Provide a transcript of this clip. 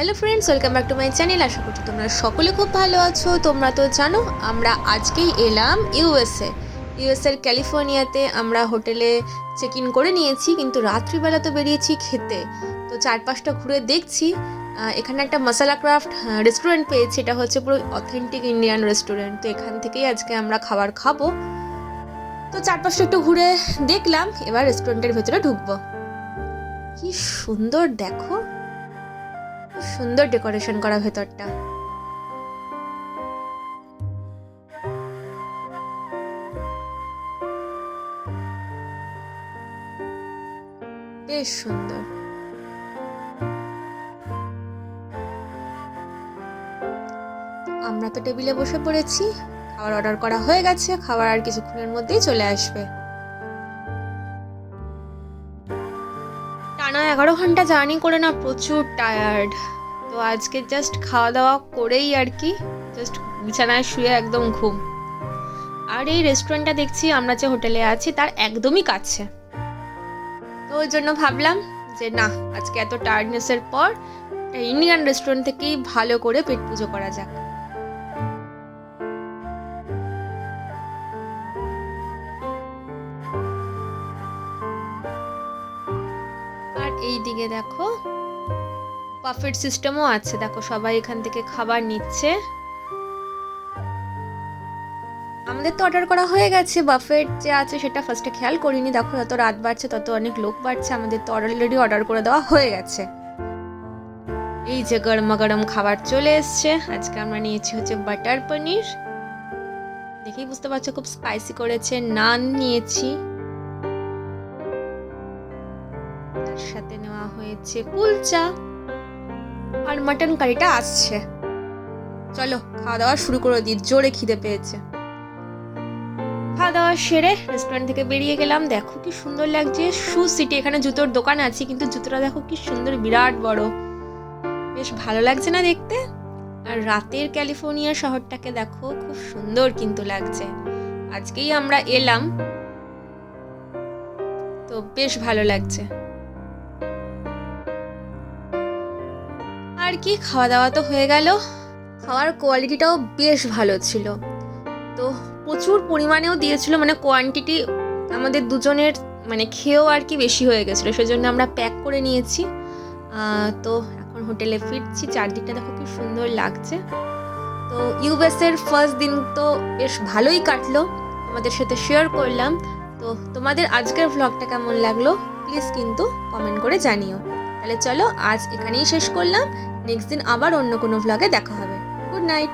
Hello friends welcome back to my channel আশা করছি তোমরা সকলে খুব ভালো আছো। তোমরা তো জানো, আমরা আজকেই এলাম ইউএসএ ইউএসএর ক্যালিফোর্নিয়াতে আমরা হোটেলে চেক ইন করে নিয়েছি, কিন্তু রাত্রিবেলা তো বেরিয়েছি খেতে। তো চারপাশটা ঘুরে দেখছি। এখানে একটা মশালা ক্রাফট রেস্টুরেন্ট পেয়েছি এটা হচ্ছে পুরো অথেন্টিক ইন্ডিয়ান রেস্টুরেন্ট তো এখান থেকেই আজকে আমরা খাবার খাব। তো চারপাশটা একটু ঘুরে দেখলাম, এবার রেস্টুরেন্টের ভেতরে ঢুকবো। কি সুন্দর, দেখো। সুন্দর ডেকোরেশন করা ভেতরটা। বেশ সুন্দর। আমরা তো টেবিলে বসে পড়েছি, খাবার অর্ডার করা হয়ে গেছে, খাবার আর কিছুক্ষণের মধ্যেই চলে আসবে। টানা এগারো ঘণ্টা জার্নি করে না, প্রচুর টায়ার্ড তো আজকে জাস্ট খাওয়া দাওয়া করেই আর কি জাস্ট বিছানায় শুয়ে একদম ঘুম। আর এই রেস্টুরেন্টটা দেখছি আমরা যে হোটেলে আছি, তার একদমই কাছে। তো ওই জন্য ভাবলাম যে না, আজকে এত টায়ার্ডনেসের পর ইন্ডিয়ান রেস্টুরেন্ট থেকেই ভালো করে পেট পুজো করা যাক। আর এই দিকে দেখো বাফেট সিস্টেমও আছে। দেখো, সবাই এখান থেকে খাবার নিচ্ছে। আমাদের তো অর্ডার করা হয়ে গেছে। বাফেট যে আছে সেটা ফার্স্টে খেয়াল করিনি। দেখো, যত রাত বাড়ছে, তত অনেক লোক বাড়ছে। আমাদের তো অলরেডি অর্ডার করে দেওয়া হয়ে গেছে। এই যে গরমা গরম খাবার চলে এসছে। আজকে আমরা নিয়েছি হচ্ছে বাটার পনির দেখেই বুঝতে পারছ, খুব স্পাইসি করেছে। নান নিয়েছি। তার সাথে নেওয়া হয়েছে কুলচা। মাটন কারিটা আসছে। চলো খাওয়া দাওয়া শুরু করে দিই, জোরে খিদে পেয়েছে। খাওয়া দাওয়া সেরে রেস্টুরেন্ট থেকে বেরিয়ে গেলাম। দেখো কি সুন্দর লাগছে। শু সিটি এখানে জুতোর দোকান আছে, কিন্তু জুতোটা দেখো কি সুন্দর, বিরাট বড়। বেশ ভালো লাগছে না দেখতে? আর রাতের ক্যালিফোর্নিয়া শহরটাকে দেখো, খুব সুন্দর কিন্তু লাগছে। আজকেই আমরা এলাম। তো বেশ ভালো লাগছে। আর কি খাওয়া দাওয়া তো হয়ে গেল। খাওয়ার কোয়ালিটিটাও বেশ ভালো ছিল। তো প্রচুর পরিমাণেও দিয়েছিল মানে কোয়ান্টিটি আমাদের দুজনের মানে খেয়েও আর কি বেশি হয়ে গেছিল, সেজন্য আমরা প্যাক করে নিয়েছি। তো এখন হোটেলে ফিরছি, চারদিকটা দেখো কি সুন্দর লাগছে। তো ইউএসের ফার্স্ট দিন তো বেশ ভালোই কাটলো, তোমাদের সাথে শেয়ার করলাম। তো তোমাদের আজকের ভ্লগটা কেমন লাগল প্লিজ কিন্তু কমেন্ট করে জানিও। তাহলে চলো আজ এখানেই শেষ করলাম। নেক্সট দিন আবার অন্য কোনো ভ্লগে দেখা হবে। Good night